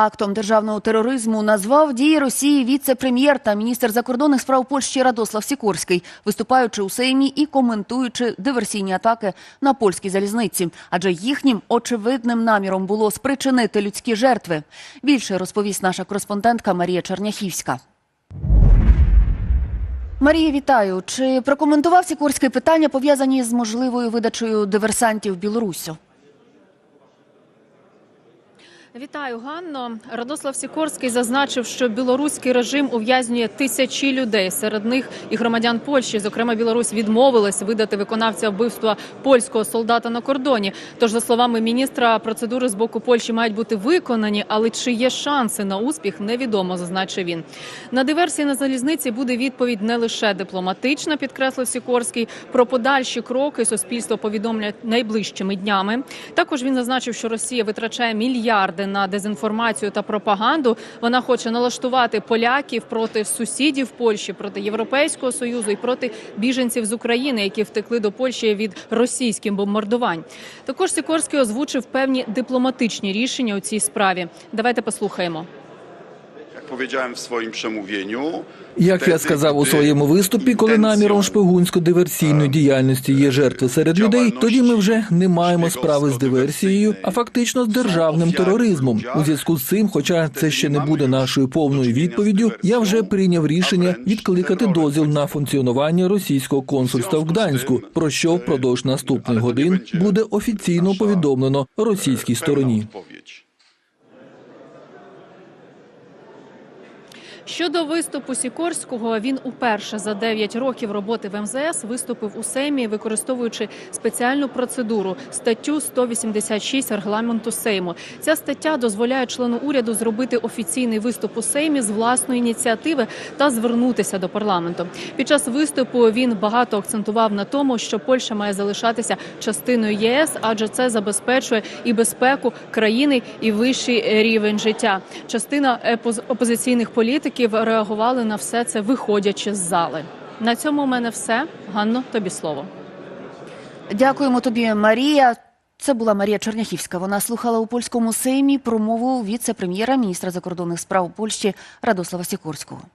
Актом державного тероризму назвав дії Росії віце-прем'єр та міністр закордонних справ Польщі Радослав Сікорський, виступаючи у Сеймі і коментуючи диверсійні атаки на польській залізниці. Адже їхнім очевидним наміром було спричинити людські жертви. Більше розповість наша кореспондентка Марія Черняхівська. Марія, вітаю. Чи прокоментував Сікорський питання пов'язані з можливою видачею диверсантів Білорусю? Вітаю, Ганно. Радослав Сікорський зазначив, що білоруський режим ув'язнює тисячі людей. Серед них і громадян Польщі. Зокрема, Білорусь відмовилась видати виконавця вбивства польського солдата на кордоні. Тож, за словами міністра, процедури з боку Польщі мають бути виконані, але чи є шанси на успіх, невідомо, зазначив він. На диверсії на залізниці буде відповідь не лише дипломатична, підкреслив Сікорський. Про подальші кроки суспільство повідомлять найближчими днями. Також він зазначив, що Росія витрачає мільярди на дезінформацію та пропаганду. Вона хоче налаштувати поляків проти сусідів Польщі, проти Європейського союзу і проти біженців з України, які втекли до Польщі від російських бомбардувань. Також Сікорський озвучив певні дипломатичні рішення у цій справі. Давайте послухаємо. Як я сказав у своєму виступі, коли наміром шпигунсько-диверсійної діяльності є жертви серед людей, тоді ми вже не маємо справи з диверсією, а фактично з державним тероризмом. У зв'язку з цим, хоча це ще не буде нашою повною відповіддю, я вже прийняв рішення відкликати дозвіл на функціонування російського консульства в Гданську, про що впродовж наступних годин буде офіційно повідомлено російській стороні. Щодо виступу Сікорського, він уперше за 9 років роботи в МЗС виступив у Сеймі, використовуючи спеціальну процедуру статтю 186 регламенту Сейму. Ця стаття дозволяє члену уряду зробити офіційний виступ у Сеймі з власної ініціативи та звернутися до парламенту. Під час виступу він багато акцентував на тому, що Польща має залишатися частиною ЄС, адже це забезпечує і безпеку країни, і вищий рівень життя. Частина опозиційних політиків реагували на все це, виходячи з зали. На цьому у мене все. Ганно, тобі слово. Дякуємо тобі, Марія. Це була Марія Черняхівська. Вона слухала у польському сеймі промову віце-прем'єра міністра закордонних справ Польщі Радослава Сікорського.